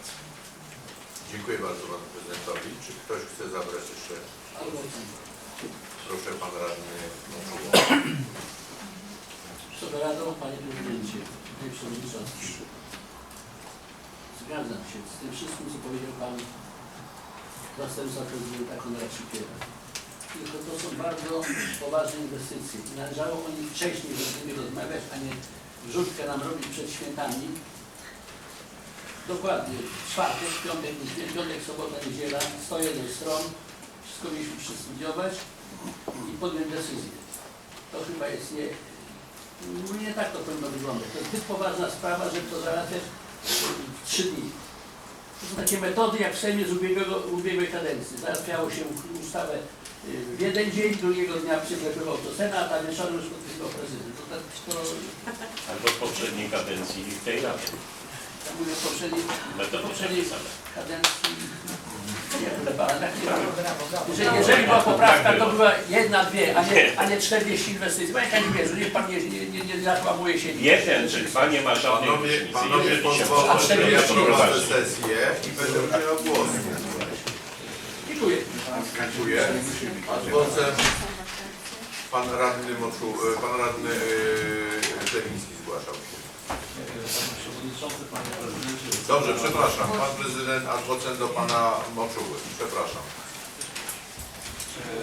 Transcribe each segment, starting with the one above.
bardzo. Dziękuję bardzo panu prezydentowi. Czy ktoś chce zabrać jeszcze? Proszę pan radny. Wysoka Rado, Panie Prezydencie, Panie Przewodniczący. Zgadzam się z tym wszystkim, co powiedział Pan zastępca prezydenta Konrad Sikiera. Tylko to są bardzo poważne inwestycje i należało o nich wcześniej z nimi rozmawiać, a nie wrzutkę nam robić przed świętami. Dokładnie, czwartek, piątek, niedziela, piątek, sobota, niedziela, 101 stron, wszystko mieliśmy przestudiować i podjąć decyzję. To chyba jest nie, nie tak to powinno wyglądać. To jest zbyt poważna sprawa, żeby to załatwiać w trzy dni. To są takie metody jak w Sejmie z ubiegłego, ubiegłej kadencji. Załatwiało się ustawę y, w jeden dzień, drugiego dnia przyklepywał to Senat, a wieczorem już podpisywał prezydent. To, tak- to, Albo w poprzedniej kadencji i w tej radzie. Ja mówię w poprzedniej, poprzedniej kadencji. Nie, chyba, ale tak nie jeżeli, jeżeli była poprawka, to była jedna, dwie, a nie, a nie 40 inwestycji. Bo jak ja nie wierzę, niech pan nie, nie, nie, nie zakłamuje się. Jeden czy dwa nie ma żadnej Panowie, różnicy. panowie Jeżeli się pozwolą, że ja prowadzę sesję i będę udzielał głosu. Dziękuję. Dziękuję. A głosem pan radny Moczu, pan radny e, Lewiński zgłaszał się. Panie Przewodniczący, Panie Prezydencie. Dobrze, przepraszam. Pan prezydent adwocem do pana Moczuły. Przepraszam.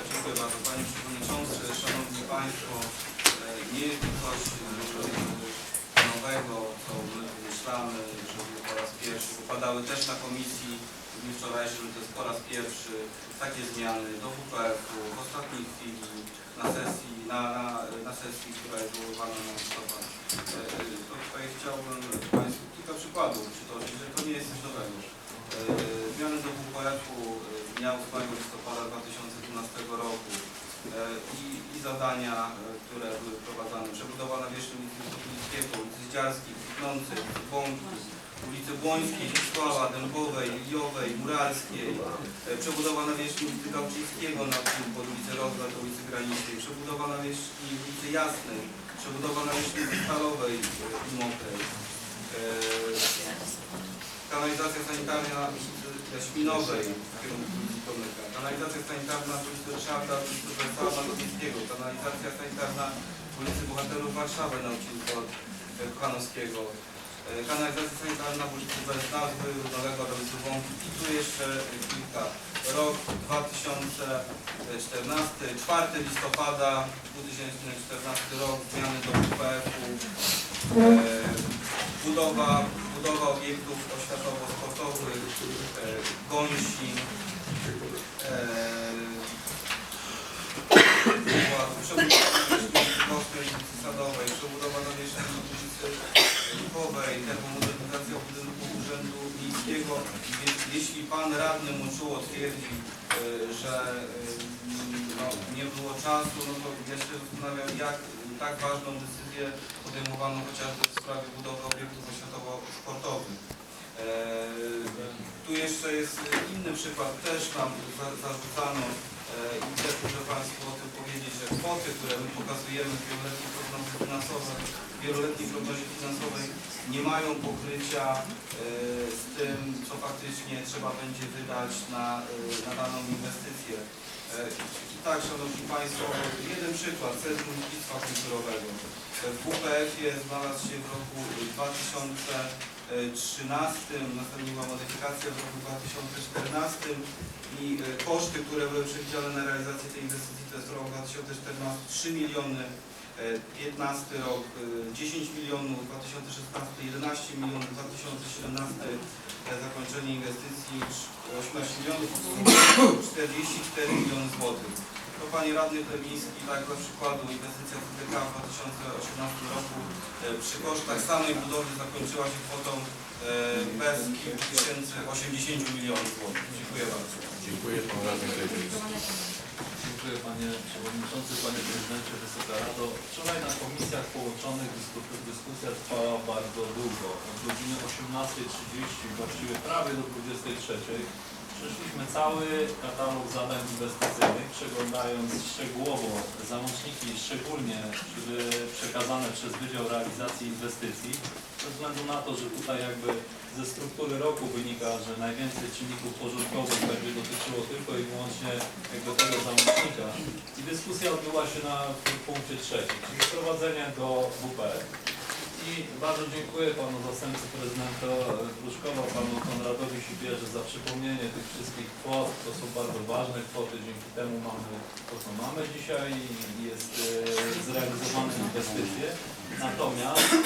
Dziękuję bardzo Panie Przewodniczący, Szanowni Państwo. E, Nie jest to coś e, nowego, co my wymyślamy, że po raz pierwszy. Padały też na komisji w dniu wczorajszym, to jest po raz pierwszy takie zmiany do WPF-u w ostatniej chwili na sesji, na, na, na sesji, która jest wywoływana na listopad. E, tutaj chciałbym kilka przykładów przytoczyć, że to nie jest coś nowego. E, Zmiany do WPF-u e, dnia 8 listopada 2012 roku e, i, i zadania, e, które były wprowadzane. Przebudowa nawierzchni ulicy Sokolickiego, ulicy Zdziarskiej, Kwitnącej, ulicy Bąki, ulicy Błońskiej, Zisława, Dębowej, Liliowej, Muralskiej, przebudowa nawierzchni ulicy Gałczyńskiego na wschód pod ulicę Rozwad do ulicy Granicznej, przebudowa nawierzchni ulicy Jasnej, przebudowa nawierzchni ulicy Stalowej i Mokrej. Kanalizacja sanitarna Śminowej w kierunku ulicy Tomyka. Kanalizacja sanitarna w ulicy Ryszarda, ulicy Wesoła Malowickiego. Kanalizacja sanitarna w ulicy Bohaterów Warszawy na odcinku od e, Kochanowskiego. E, Kanalizacja sanitarna w ulicy Bez Nazwy, Nowego ulicy Wąki i tu jeszcze kilka. Rok 2014, 4 listopada 2014 rok, zmiany do WPF-u, e, budowa, budowa obiektów oświatowo-sportowych, gąsi, przebudowa ulicy Sadowej, przebudowa nawierzchni ulicy Lipowej, termomodernizacja budynku Urzędu Miejskiego. Więc jeśli Pan Radny Muczuło twierdzi, e, że e, no, nie było czasu, no to ja się zastanawiam, jak tak ważną decyzję podejmowano chociażby w sprawie budowy obiektów oświatowo-sportowych. E, Tu jeszcze jest inny przykład, też nam za- zarzucano e, i też muszę Państwu o tym powiedzieć, że kwoty, które my pokazujemy w wieloletniej prognozie finansowej, wieloletniej prognozie finansowej nie mają pokrycia e, z tym, co faktycznie trzeba będzie wydać na, e, na daną inwestycję. E, tak, Szanowni Państwo, jeden przykład, Centrum Dziedzictwa Kulturowego. W WPF-ie znalazł się w roku 2013, nastąpiła modyfikacja w roku 2014 i e, koszty, które były przewidziane na realizację tej inwestycji to jest rok 2014 3 miliony, e, 15 rok e, 10 milionów, 2016 11 milionów, 2017 e, zakończenie inwestycji 18 milionów, 44 miliony złotych. To Panie Radny Plewiński, tak dla przykładu inwestycja TDK w 2018 roku e, przy kosztach samej budowy zakończyła się kwotą e, bez kilku tysięcy 80 milionów złotych. Dziękuję bardzo. Dziękuję pan radny. Dziękuję Panie Przewodniczący, Panie Prezydencie, Wysoka Rado. Wczoraj na komisjach połączonych dysku- dyskusja trwała bardzo długo. Od godziny 18.30, właściwie prawie do 23.00. Przeszliśmy cały katalog zadań inwestycyjnych, przeglądając szczegółowo załączniki, szczególnie przekazane przez Wydział Realizacji Inwestycji. Ze względu na to, że tutaj jakby ze struktury roku wynika, że najwięcej czynników porządkowych będzie dotyczyło tylko i wyłącznie jakby tego załącznika. I dyskusja odbyła się na punkcie trzecim, czyli wprowadzenie do WPR. I bardzo dziękuję panu zastępcy prezydenta Pruszkowa, panu Konradowi Sibierze za przypomnienie tych wszystkich kwot. To są bardzo ważne kwoty, dzięki temu mamy to, co mamy dzisiaj i jest e, zrealizowane inwestycje. Natomiast e,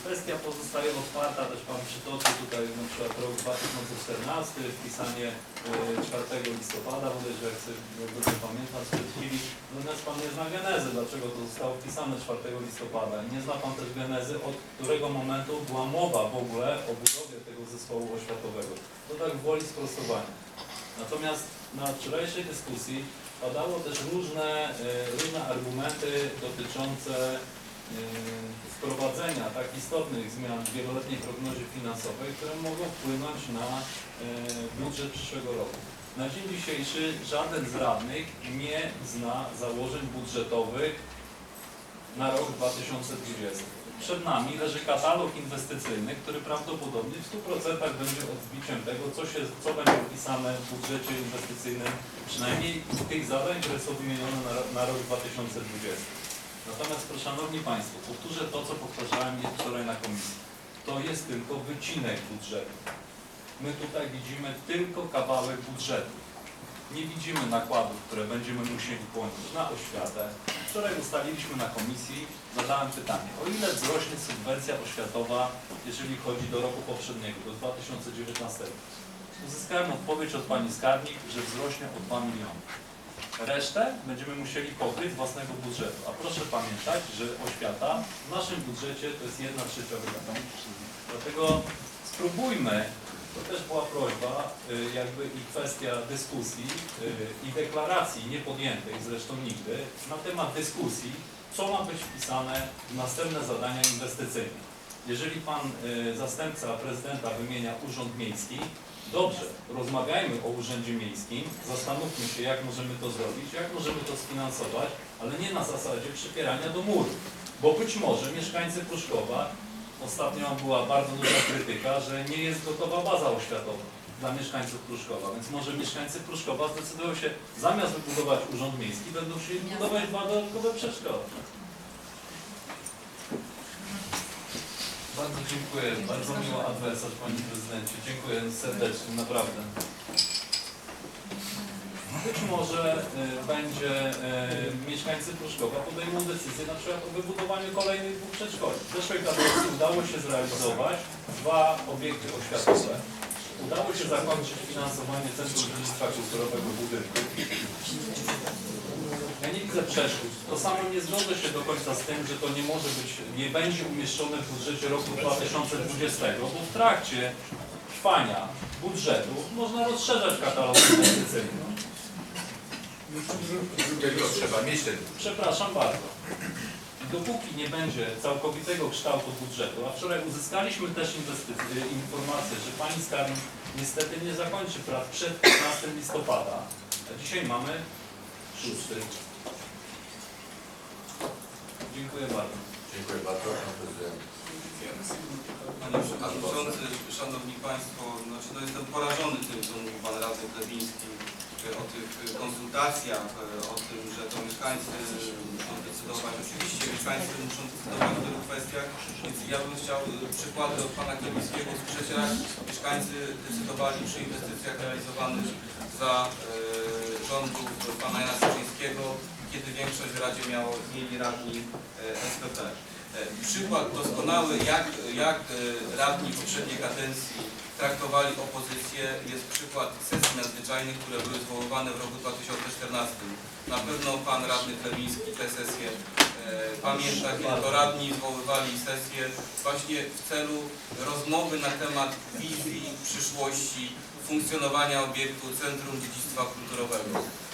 kwestia pozostaje otwarta, też pan przytoczył tutaj na przykład rok 2014, wpisanie e, 4 listopada, bodajże jak sobie dobrze pamiętam w tej chwili. Natomiast pan nie zna genezy, dlaczego to zostało wpisane 4 listopada. Nie zna pan też genezy, od którego momentu była mowa w ogóle o budowie tego zespołu oświatowego. To tak woli sprostowania. Natomiast na wczorajszej dyskusji padało też różne, e, różne argumenty dotyczące e, wprowadzenia tak istotnych zmian w wieloletniej prognozie finansowej, które mogą wpłynąć na e, budżet przyszłego roku. Na dzień dzisiejszy żaden z radnych nie zna założeń budżetowych na rok 2020. Przed nami leży katalog inwestycyjny, który prawdopodobnie w 100% będzie odbiciem tego, co, się, co będzie wpisane w budżecie inwestycyjnym, przynajmniej tych zadań, które są wymienione na, na rok 2020. Natomiast, Szanowni Państwo, powtórzę to, co powtarzałem wczoraj na komisji. To jest tylko wycinek budżetu. My tutaj widzimy tylko kawałek budżetu. Nie widzimy nakładów, które będziemy musieli ponieść na oświatę. Wczoraj ustaliliśmy na komisji, zadałem pytanie, o ile wzrośnie subwencja oświatowa, jeżeli chodzi do roku poprzedniego, do 2019. Uzyskałem odpowiedź od Pani Skarbnik, że wzrośnie o 2 miliony. Resztę będziemy musieli pokryć z własnego budżetu. A proszę pamiętać, że oświata w naszym budżecie to jest 1 trzecia wydatków. Dlatego spróbujmy, to też była prośba, y, jakby i kwestia dyskusji y, i deklaracji niepodjętej zresztą nigdy na temat dyskusji, co ma być wpisane w następne zadania inwestycyjne. Jeżeli Pan y, zastępca prezydenta wymienia urząd miejski, Dobrze, rozmawiajmy o urzędzie miejskim, zastanówmy się, jak możemy to zrobić, jak możemy to sfinansować, ale nie na zasadzie przypierania do muru. Bo być może mieszkańcy Pruszkowa, ostatnio była bardzo duża krytyka, że nie jest gotowa baza oświatowa dla mieszkańców Pruszkowa, więc może mieszkańcy Pruszkowa zdecydują się, zamiast wybudować urząd miejski, będą chcieli budować dwa dodatkowe przedszkola. Bardzo dziękuję, bardzo miło adresat Panie Prezydencie. Dziękuję serdecznie, naprawdę. Być może y, będzie y, mieszkańcy Pruszkowa podejmą decyzję na przykład o wybudowaniu kolejnych dwóch przedszkoli. W zeszłej kadencji udało się zrealizować dwa obiekty oświatowe. Udało się zakończyć finansowanie Centrum Dziedzictwa Kulturowego budynku. Ja nie widzę przeszkód. To samo nie zgodzę się do końca z tym, że to nie może być, nie będzie umieszczone w budżecie roku 2020, bo w trakcie trwania budżetu można rozszerzać katalog inwestycyjny. Tylko trzeba mieć ten Przepraszam bardzo. Dopóki nie będzie całkowitego kształtu budżetu, a wczoraj uzyskaliśmy też inwestycje, informację, że pani skarbnik niestety nie zakończy prac przed 15 listopada. A dzisiaj mamy 6. Dziękuję bardzo. Dziękuję bardzo, pan prezydent. Panie Przewodniczący, Szanowni Państwo, znaczy no jestem porażony tym, co mówił Pan Radny Klewiński e, o tych e, konsultacjach, e, o tym, że to mieszkańcy muszą decydować. Oczywiście mieszkańcy muszą decydować w wielu kwestiach, więc ja bym chciał e, przykłady od Pana Klewińskiego usłyszeć, jak mieszkańcy decydowali przy inwestycjach realizowanych za rządów Pana Jana Sarzyńskiego, kiedy większość w Radzie miało, mieli radni SPP. Przykład doskonały, jak, jak radni poprzedniej kadencji traktowali opozycję, jest przykład sesji nadzwyczajnych, które były zwoływane w roku 2014. Na pewno pan radny Klewiński te sesje e, pamięta, kiedy to radni zwoływali sesje właśnie w celu rozmowy na temat wizji przyszłości funkcjonowania obiektu Centrum Dziedzictwa Kulturowego.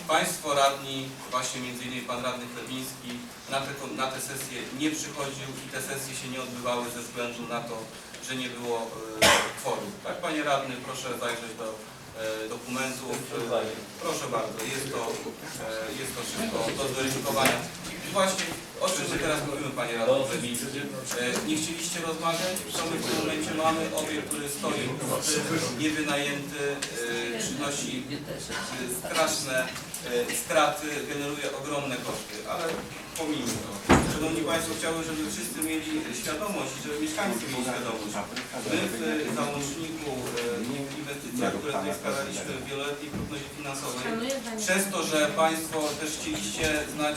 Państwo radni, właśnie innymi pan radny Klewiński, na te, na te sesje nie przychodził i te sesje się nie odbywały ze względu na to, że nie było e, kworum. Tak, panie radny, proszę zajrzeć do e, dokumentów. E, proszę bardzo, jest to, e, jest to wszystko do zweryfikowania. I właśnie o czym my teraz mówimy, panie radny. E, Nie chcieliście rozmawiać, co my w tym momencie mamy, obiekt, który stoi pusty, niewynajęty, e, przynosi e, straszne e, straty, generuje ogromne koszty, ale pomijmy to. Szanowni Państwo, chciałbym, żeby wszyscy mieli świadomość i żeby mieszkańcy mieli świadomość. My w e, załączniku e, inwestycjach, które tutaj wskazaliśmy w wieloletniej prognozie finansowej, przez to, że Państwo też chcieliście znać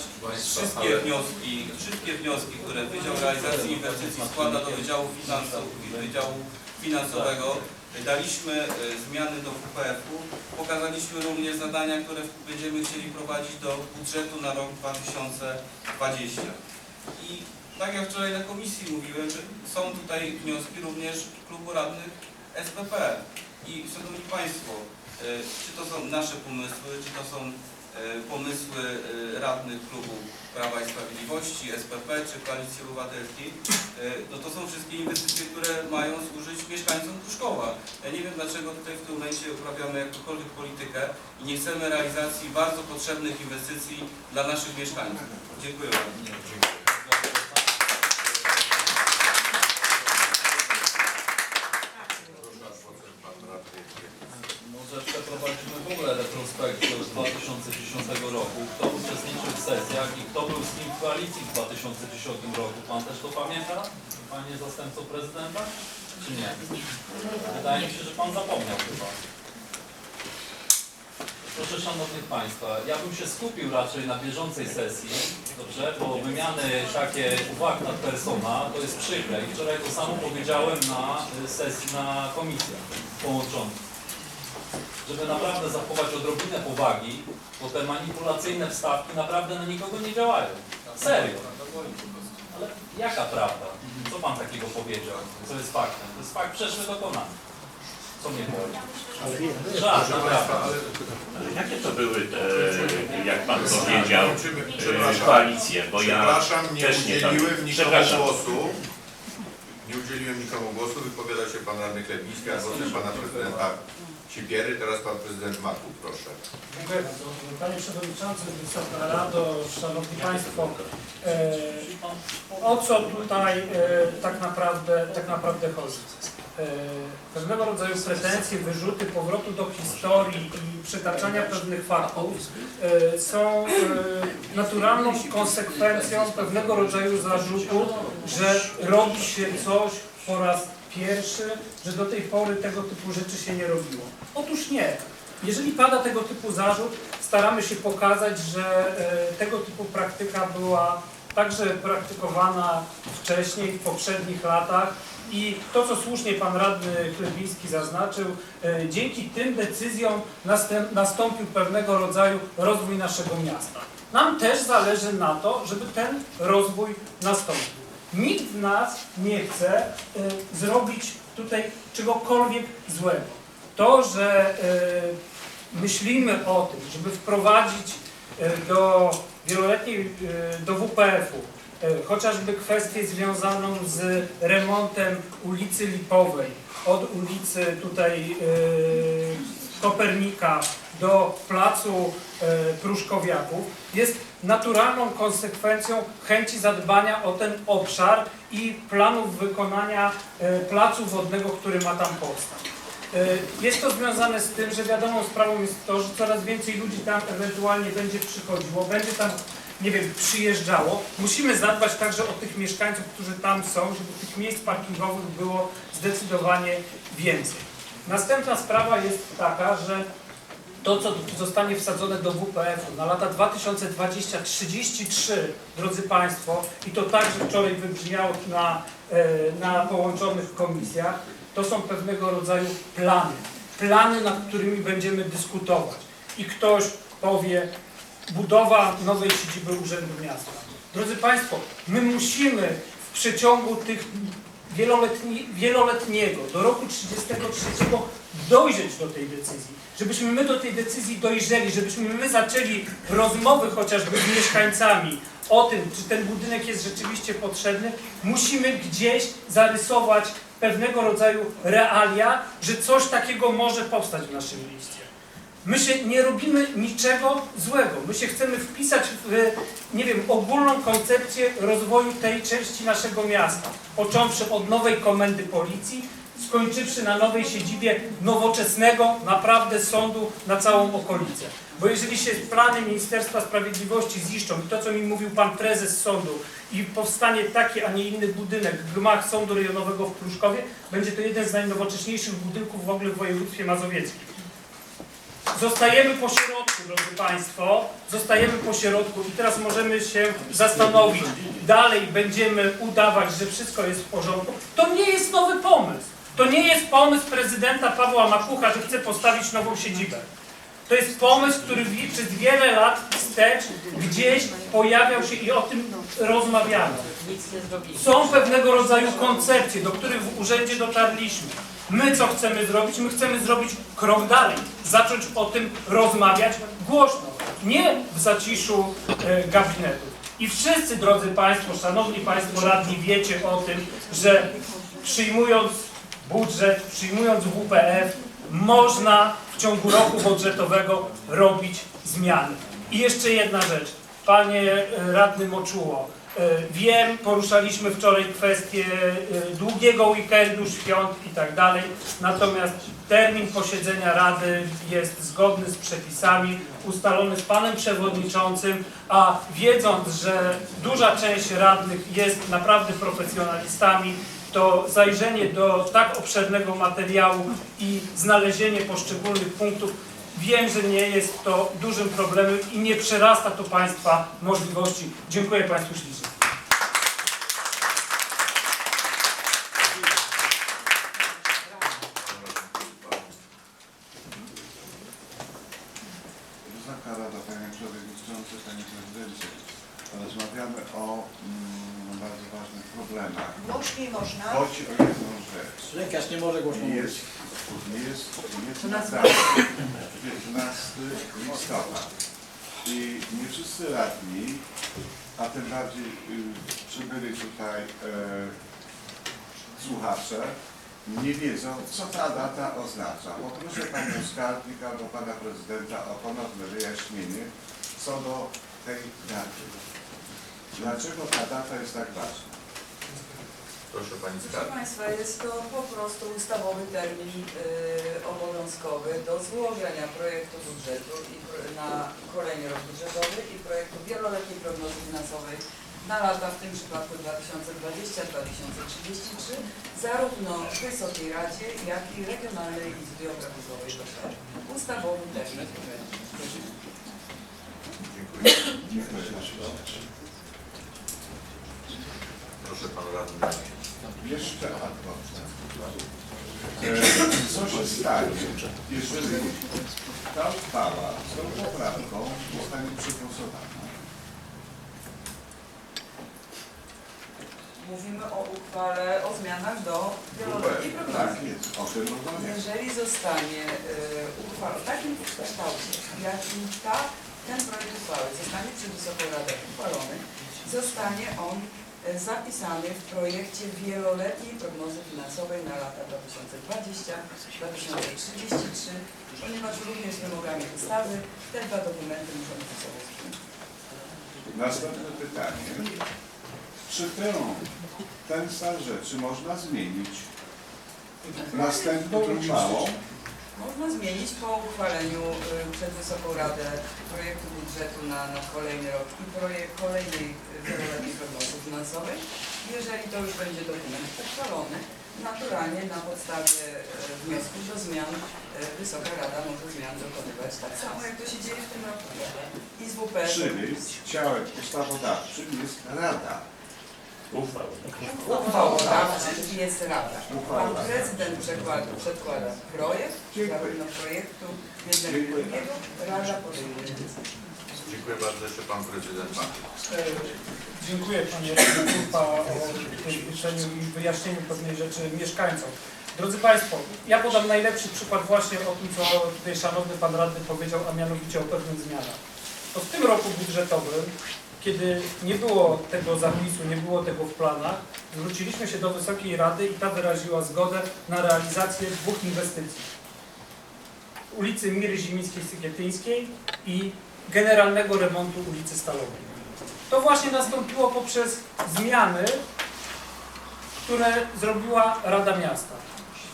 wszystkie wnioski, wszystkie wnioski, które Wydział Realizacji Inwestycji składa do Wydziału Finansów, Wydziału Finansowego, daliśmy e, zmiany do WPF-u, pokazaliśmy również zadania, które będziemy chcieli prowadzić do budżetu na rok 2020. I tak jak wczoraj na komisji mówiłem, że są tutaj wnioski również klubu radnych SPP. I Szanowni Państwo, e, czy to są nasze pomysły, czy to są e, pomysły e, radnych klubu Prawa i Sprawiedliwości, SPP czy Koalicji Obywatelskiej, no to są wszystkie inwestycje, które mają służyć mieszkańcom Pruszkowa. Ja nie wiem dlaczego tutaj w tym momencie uprawiamy jakąkolwiek politykę i nie chcemy realizacji bardzo potrzebnych inwestycji dla naszych mieszkańców. Dziękuję bardzo. Proszę, pan radny. Może przeprowadzimy w ogóle retrospekcję z 2010 roku. Kto uczestniczył w sesjach i kto był z nim w koalicji w 2010 roku. Pan też to pamięta? Panie zastępco prezydenta? Czy nie? Wydaje mi się, że pan zapomniał chyba. Proszę Szanownych Państwa, ja bym się skupił raczej na bieżącej sesji, dobrze, bo wymiany takie uwag nad persona to jest przykre i wczoraj to samo powiedziałem na sesji na komisjach połączonych żeby naprawdę zachować odrobinę powagi, bo te manipulacyjne wstawki naprawdę na nikogo nie działają. Serio. Ale jaka prawda? Co pan takiego powiedział? Co jest faktem? To jest fakt przeszły dokonany. Co mnie boli? Proszę naprawdę. Ale jakie to były te, jak pan powiedział, e, koalicje? Bo ja Przepraszam, nie też nie tam- udzieliłem nikomu Przepraszam. głosu. Nie udzieliłem nikomu głosu. Wypowiada się pan radny Klebiński, a potem pana prezydenta Sipiery. Teraz pan prezydent Maku, proszę. Dziękuję bardzo. Panie Przewodniczący, Wysoka Rado, Szanowni Państwo, e, o co tutaj e, tak naprawdę, tak naprawdę chodzi? Pewnego rodzaju pretensje, wyrzuty, powrotu do historii i przytaczania pewnych faktów e, są e, naturalną konsekwencją pewnego rodzaju zarzutu, że robi się coś po raz pierwszy, że do tej pory tego typu rzeczy się nie robiło. Otóż nie. Jeżeli pada tego typu zarzut, staramy się pokazać, że e, tego typu praktyka była także praktykowana wcześniej, w poprzednich latach i to, co słusznie pan radny Chlebiński zaznaczył, e, dzięki tym decyzjom nastąpił pewnego rodzaju rozwój naszego miasta. Nam też zależy na to, żeby ten rozwój nastąpił. Nikt w nas nie chce e, zrobić tutaj czegokolwiek złego. To, że e, myślimy o tym, żeby wprowadzić do wieloletniej, do WPF-u chociażby kwestię związaną z remontem ulicy Lipowej, od ulicy tutaj e, Kopernika do placu e, Pruszkowiaków, jest naturalną konsekwencją chęci zadbania o ten obszar i planów wykonania e, placu wodnego, który ma tam powstać. E, Jest to związane z tym, że wiadomą sprawą jest to, że coraz więcej ludzi tam ewentualnie będzie przychodziło, będzie tam, nie wiem, przyjeżdżało. Musimy zadbać także o tych mieszkańców, którzy tam są, żeby tych miejsc parkingowych było zdecydowanie więcej. Następna sprawa jest taka, że to, co zostanie wsadzone do WPF-u na lata 2020-33, drodzy Państwo, i to także wczoraj wybrzmiało na, e, na połączonych komisjach, to są pewnego rodzaju plany. Plany, nad którymi będziemy dyskutować. I ktoś powie, budowa nowej siedziby Urzędu Miasta. Drodzy Państwo, my musimy w przeciągu tych wieloletni, wieloletniego do roku 33 dojrzeć do tej decyzji. Żebyśmy my do tej decyzji dojrzeli, żebyśmy my zaczęli rozmowy chociażby z mieszkańcami o tym, czy ten budynek jest rzeczywiście potrzebny, musimy gdzieś zarysować pewnego rodzaju realia, że coś takiego może powstać w naszym mieście. My się nie robimy niczego złego. My się chcemy wpisać w, nie wiem, ogólną koncepcję rozwoju tej części naszego miasta. Począwszy od nowej komendy policji, skończywszy na nowej siedzibie nowoczesnego, naprawdę sądu na całą okolicę. Bo jeżeli się plany Ministerstwa Sprawiedliwości ziszczą i to, co mi mówił pan prezes sądu i powstanie taki, a nie inny budynek, gmach Sądu Rejonowego w Pruszkowie, będzie to jeden z najnowocześniejszych budynków w ogóle w województwie mazowieckim. Zostajemy po środku, drodzy Państwo, zostajemy po środku i teraz możemy się zastanowić, dalej będziemy udawać, że wszystko jest w porządku. To nie jest nowy pomysł. To nie jest pomysł prezydenta Pawła Makucha, że chce postawić nową siedzibę. To jest pomysł, który przez wiele lat wstecz gdzieś pojawiał się i o tym rozmawiano. Są pewnego rodzaju koncepcje, do których w urzędzie dotarliśmy. My co chcemy zrobić? My chcemy zrobić krok dalej, zacząć o tym rozmawiać głośno, nie w zaciszu e, gabinetu. I wszyscy, drodzy Państwo, Szanowni Państwo radni, wiecie o tym, że przyjmując budżet, przyjmując WPF, można w ciągu roku budżetowego robić zmiany. I jeszcze jedna rzecz. Panie e, radny Moczuło, wiem, poruszaliśmy wczoraj kwestię e, długiego weekendu, świąt i tak dalej, natomiast termin posiedzenia Rady jest zgodny z przepisami, ustalony z Panem Przewodniczącym, a wiedząc, że duża część radnych jest naprawdę profesjonalistami, to zajrzenie do tak obszernego materiału i znalezienie poszczególnych punktów wiem, że nie jest to dużym problemem i nie przerasta to Państwa możliwości. Dziękuję Państwu ślicznie. Wysoka Rada, Panie Przewodniczący, Panie Prezydencie. Rozmawiamy o mm, bardzo ważnych problemach. Głośniej można. Chodzi o jedną rzecz. Lekarz nie może głośno mówić. Jest, jest, jest naprawdę 15 listopad. I nie wszyscy radni, a tym bardziej y, przybyli tutaj e, słuchacze, nie wiedzą, co ta data oznacza. Poproszę Panią Skarbnik albo Pana Prezydenta o ponowne wyjaśnienie co do tej daty. Dlaczego ta data jest tak ważna? Proszę Pani Proszę Skarbnik. Państwa, jest to po prostu ustawowy termin y, obowiązkowy do złożenia projektu budżetu i pro- na kolejny rok budżetowy i projektu wieloletniej prognozy finansowej na lata, w tym przypadku 2020-2033, zarówno w Wysokiej Radzie, jak i Regionalnej Izbie Obrachunkowej Warszawy. Ustawowy termin. Dziękuję. Proszę Pan Radny. Jeszcze Co się stanie, jeżeli ta uchwała z tą poprawką zostanie przegłosowana? Mówimy o uchwale, o zmianach do wieloletniej prognozy. Tak jest, o tym rozmawiamy. Jeżeli zostanie y, uchwała w takim kształcie, jakim ta, ten projekt uchwały zostanie przez Wysoką Radę uchwalony, zostanie on y, zapisany w projekcie wieloletniej prognozy finansowej na lata 2020-2033, ponieważ również wymogami ustawy te dwa dokumenty muszą być ze sobą. Następne pytanie. Czy tę, ten stan rzeczy można zmienić następną uchwałą? Można zmienić po uchwaleniu y, przez Wysoką Radę projektu budżetu na, na kolejny rok i projekt kolejnej wieloletniej prognozy finansowej. Jeżeli to już będzie dokument uchwalony, naturalnie na podstawie y, wniosków do zmian y, Wysoka Rada może zmian dokonywać. Tak samo jak to się dzieje w tym roku. I z WP. Czyli ciałem ustawodawczym jest Rada. Uchwał. Uchwałodawczy jest Rada. Pan prezydent przekłada, przedkłada projekt, zarówno projektu jednego i Dziękuję. drugiego, Rada podejmuje decyzję. Dziękuję bardzo. Jeszcze Pan Prezydent Dziękuję Panie Kurpa o wytłumaczeniu i wyjaśnieniu pewnej rzeczy mieszkańcom. Drodzy Państwo, ja podam najlepszy przykład właśnie o tym, co tutaj Szanowny Pan Radny powiedział, a mianowicie o pewnych zmianach. To w tym roku budżetowym, kiedy nie było tego zapisu, nie było tego w planach, zwróciliśmy się do Wysokiej Rady i ta wyraziła zgodę na realizację dwóch inwestycji. ulicy Miry Zimińskiej-Sygietyńskiej i generalnego remontu ulicy Stalowej. To właśnie nastąpiło poprzez zmiany, które zrobiła Rada Miasta.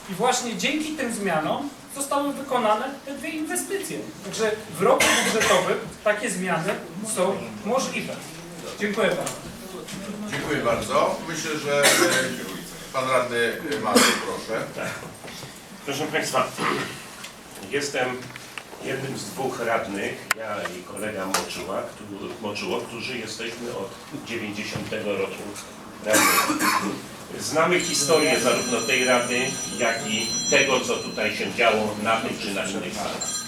I właśnie dzięki tym zmianom zostały wykonane te dwie inwestycje. Także w roku budżetowym takie zmiany są możliwe. Dziękuję bardzo. Dziękuję bardzo. Myślę, że e, pan radny Marek, proszę. Proszę Państwa, jestem jednym z dwóch radnych, ja i kolega Moczyła, który, Moczyło, którzy jesteśmy od 90 roku radnymi. Znamy historię zarówno tej rady, jak i tego, co tutaj się działo na tym czy na innych salach.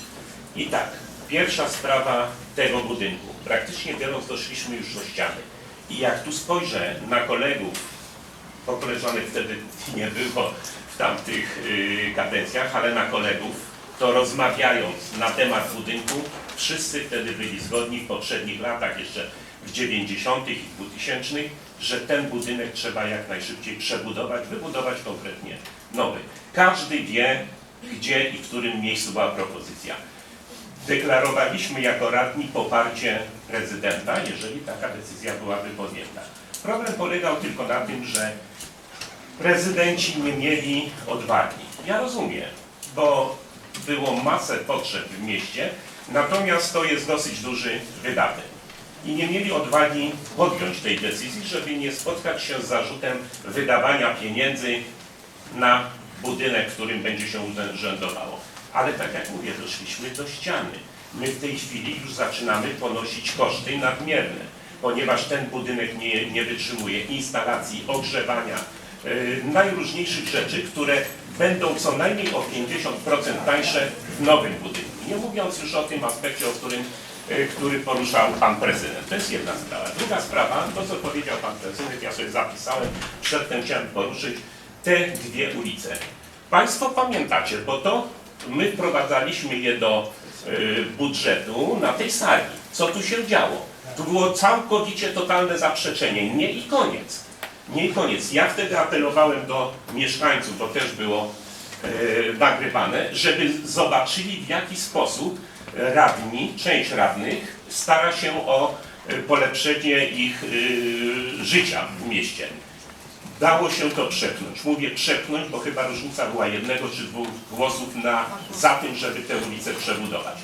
I tak, pierwsza sprawa tego budynku. Praktycznie biorąc, doszliśmy już do ściany. I jak tu spojrzę na kolegów, bo koleżanek wtedy nie było w tamtych y, kadencjach, ale na kolegów, to rozmawiając na temat budynku, wszyscy wtedy byli zgodni w poprzednich latach, jeszcze w 90. i 2000, że ten budynek trzeba jak najszybciej przebudować, wybudować konkretnie nowy. Każdy wie, gdzie i w którym miejscu była propozycja. Deklarowaliśmy jako radni poparcie prezydenta, jeżeli taka decyzja byłaby podjęta. Problem polegał tylko na tym, że prezydenci nie mieli odwagi. Ja rozumiem, bo było masę potrzeb w mieście, natomiast to jest dosyć duży wydatek. I nie mieli odwagi podjąć tej decyzji, żeby nie spotkać się z zarzutem wydawania pieniędzy na budynek, którym będzie się urzędowało. Ale tak jak mówię, doszliśmy do ściany. My w tej chwili już zaczynamy ponosić koszty nadmierne, ponieważ ten budynek nie, nie wytrzymuje instalacji, ogrzewania, yy, najróżniejszych rzeczy, które będą co najmniej o 50% tańsze w nowym budynku. Nie mówiąc już o tym aspekcie, o którym, który poruszał Pan Prezydent. To jest jedna sprawa. Druga sprawa, to co powiedział Pan Prezydent, ja sobie zapisałem, przedtem chciałem poruszyć, te dwie ulice. Państwo pamiętacie, bo to my wprowadzaliśmy je do y, budżetu na tej sali. Co tu się działo? Tu było całkowicie totalne zaprzeczenie. Nie i koniec. Nie i koniec. Ja wtedy apelowałem do mieszkańców, to też było y, nagrywane, żeby zobaczyli w jaki sposób radni, część radnych stara się o y, polepszenie ich y, życia w mieście. Dało się to przepchnąć. Mówię przepchnąć, bo chyba różnica była jednego czy dwóch głosów na, za tym, żeby tę ulicę przebudować.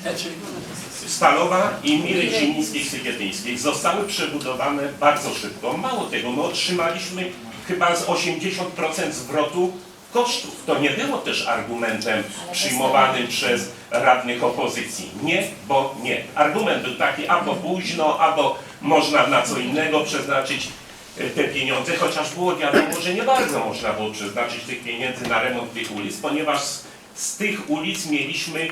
Stalowa i Miry Ziemińskiej Sygietyńskiej zostały przebudowane bardzo szybko. Mało tego, my otrzymaliśmy chyba z 80% zwrotu kosztów. To nie było też argumentem przyjmowanym przez radnych opozycji. Nie, bo nie. Argument był taki, albo późno, albo można na co innego przeznaczyć e, te pieniądze, chociaż było wiadomo, że nie bardzo można było przeznaczyć tych pieniędzy na remont tych ulic, ponieważ z, z tych ulic mieliśmy